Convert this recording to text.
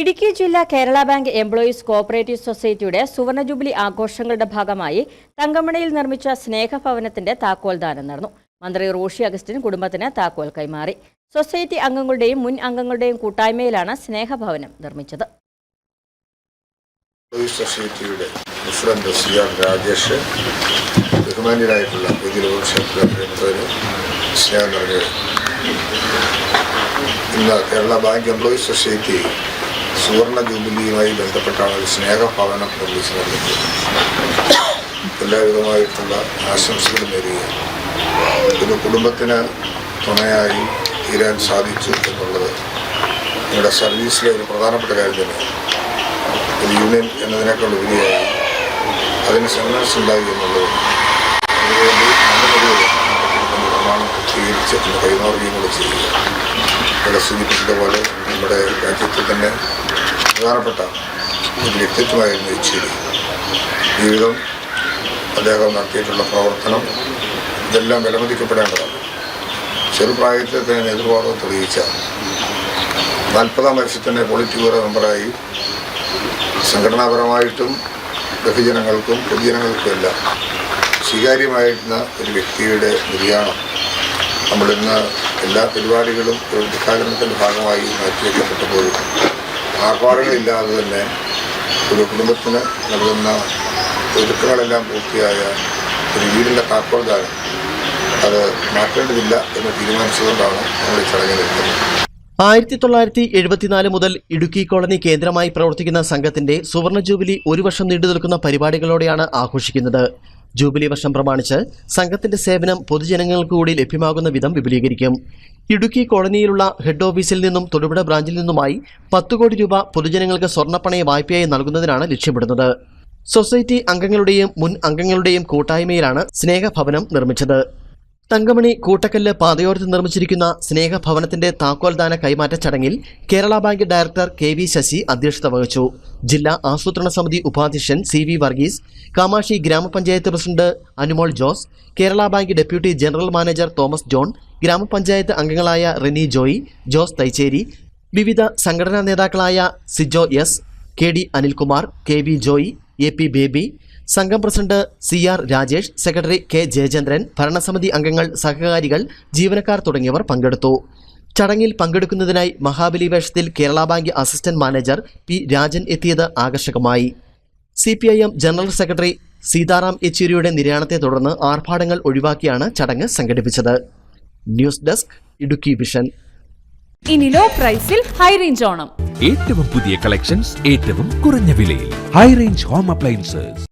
ഇടുക്കി ജില്ലാ Kerala bank employees cooperative സൊസൈറ്റിയുടെ സുവർണ ജൂബിലി ആഘോഷങ്ങളുടെ ഭാഗമായി തങ്കമണയിൽ നിർമ്മിച്ച സ്നേഹഭവനത്തിന്റെ താക്കോൽ ദാനം നടന്നു. മന്ത്രി റോഷി അഗസ്റ്റിൻ കുടുംബത്തിന് താക്കോൽ കൈമാറി. സൊസൈറ്റി അംഗങ്ങളുടെയും മുൻ അംഗങ്ങളുടെയും കൂട്ടായ്മയിലാണ് സ്നേഹഭവനം നിർമ്മിച്ചത്. ഇന്ന് കേരള ബാങ്ക് എംപ്ലോയീസ് സൊസൈറ്റി സുവർണ ജൂബിലിയുമായി ബന്ധപ്പെട്ടാണ് ഒരു സ്നേഹഭവനം നിർമ്മിച്ചു നൽകുന്നത് എല്ലാവിധമായിട്ടുള്ള ആശംസകൾ നേരുകയാണ്. ഒരു കുടുംബത്തിന് തുണയായി തീരാൻ സാധിച്ചു എന്നുള്ളത് നിങ്ങളുടെ സർവീസിലെ ഒരു പ്രധാനപ്പെട്ട കാര്യം തന്നെയാണ്. ഒരു യൂണിയൻ എന്നതിനേക്കാൾ ഉപരിയായി അതിന് സെമിനാർസ് ഉണ്ടായി എന്നുള്ളത്. അതുകൊണ്ട് നല്ലൊരു ഇന്ന് കൈമാറുകയും കൂടെ ചെയ്യുക. ഇവിടെ സൂചിപ്പിച്ചത് പോലെ നമ്മുടെ രാജ്യത്ത് തന്നെ പ്രധാനപ്പെട്ട ഒരു വ്യക്തിത്വമായിരുന്നു ഇച്ചിരി ജീവിതം അദ്ദേഹം നടത്തിയിട്ടുള്ള പ്രവർത്തനം ഇതെല്ലാം വിലമതിക്കപ്പെടേണ്ടതാണ്. ചെറുപ്രായത്തിൽ തന്നെ നേതൃവാദം തെളിയിച്ച നാൽപ്പതാം വയസ്സിൽ തന്നെ പൊളിറ്റ് ബ്യൂറോ മെമ്പറായി സംഘടനാപരമായിട്ടും ബഹുജനങ്ങൾക്കും പൊതുജനങ്ങൾക്കുമെല്ലാം സ്വീകാര്യമായിരുന്ന ഒരു വ്യക്തിയുടെ നിര്യാണം നമ്മളിന്ന് എല്ലാ പരിപാടികളും പ്രവൃത്തിക്കാലത്തിന്റെ ഭാഗമായി ഭാഗമായി മാറ്റിവെക്കപ്പെട്ടപ്പോഴും ആർഭാടങ്ങളില്ലാതെ തന്നെ ഒരു കുടുംബത്തിന് നൽകുന്ന ഒരുക്കങ്ങളെല്ലാം പൂർത്തിയായ ഒരു വീടിന്റെ താക്കോൽദാനം അത് മാറ്റേണ്ടതില്ല എന്ന് തീരുമാനിച്ചുകൊണ്ടാണ് നമ്മൾ ഈ ചടങ്ങിൽ എത്തുന്നത് ആയിരത്തി തൊള്ളായിരത്തി എഴുപത്തിനാല് മുതൽ ഇടുക്കി കോളനി കേന്ദ്രമായി പ്രവർത്തിക്കുന്ന സംഘത്തിന്റെ സുവർണ ജൂബിലി ഒരു വർഷം നീണ്ടു നിൽക്കുന്ന പരിപാടികളോടെയാണ് ആഘോഷിക്കുന്നത്. ജൂബിലി വർഷം പ്രമാണിച്ച് സംഘത്തിന്റെ സേവനം പൊതുജനങ്ങൾക്ക് കൂടി ലഭ്യമാകുന്ന വിധം വിപുലീകരിക്കും. ഇടുക്കി കോളനിയിലുള്ള ഹെഡ് ഓഫീസിൽ നിന്നും തൊടുപുഴ ബ്രാഞ്ചിൽ നിന്നുമായി പത്ത് കോടി രൂപ പൊതുജനങ്ങൾക്ക് സ്വർണപ്പണയ വായ്പയായി നൽകുന്നതിനാണ് ലക്ഷ്യമിടുന്നത്. സൊസൈറ്റി അംഗങ്ങളുടെയും മുൻ അംഗങ്ങളുടെയും കൂട്ടായ്മയിലാണ് സ്നേഹഭവനം നിർമ്മിച്ചത്. തങ്കമണി കൂട്ടക്കല്ല് പാതയോരത്ത് നിർമ്മിച്ചിരിക്കുന്ന സ്നേഹഭവനത്തിന്റെ താക്കോൽദാന കൈമാറ്റ ചടങ്ങിൽ Kerala bank director K V Sasi അധ്യക്ഷത വഹിച്ചു. ജില്ലാ ആസൂത്രണ സമിതി ഉപാധ്യക്ഷൻ സി വി വർഗീസ് കാമാക്ഷി ഗ്രാമപഞ്ചായത്ത് president Anumol Jose Kerala bank deputy general manager Thomas John ഗ്രാമപഞ്ചായത്ത് അംഗങ്ങളായ റിനി ജോയി ജോസ് തൈച്ചേരി വിവിധ സംഘടനാ നേതാക്കളായ Sijo S K D Anilkumar K V Joy A P Baby സംഘം president C R Rajesh secretary K Jayachandran ഭരണസമിതി അംഗങ്ങൾ സഹകാരികൾ ജീവനക്കാർ തുടങ്ങിയവർ പങ്കെടുത്തു. ചടങ്ങിൽ പങ്കെടുക്കുന്നതിനായി മഹാബലി വേഷത്തിൽ Kerala bank assistant manager P Rajan എത്തിയത് ആകർഷകമായി. C P I M general secretary Sitaram യെച്ചൂരിയുടെ നിര്യാണത്തെ തുടർന്ന് ആർഭാടങ്ങൾ ഒഴിവാക്കിയാണ് ചടങ്ങ് സംഘടിപ്പിച്ചത്. News desk Idukki vision. ഇനി ലോ പ്രൈസിൽ ഹൈ റേഞ്ച് ഓണം. ഏറ്റവും പുതിയ കളക്ഷൻസ് ഏറ്റവും കുറഞ്ഞ വിലയിൽ. High range home appliances.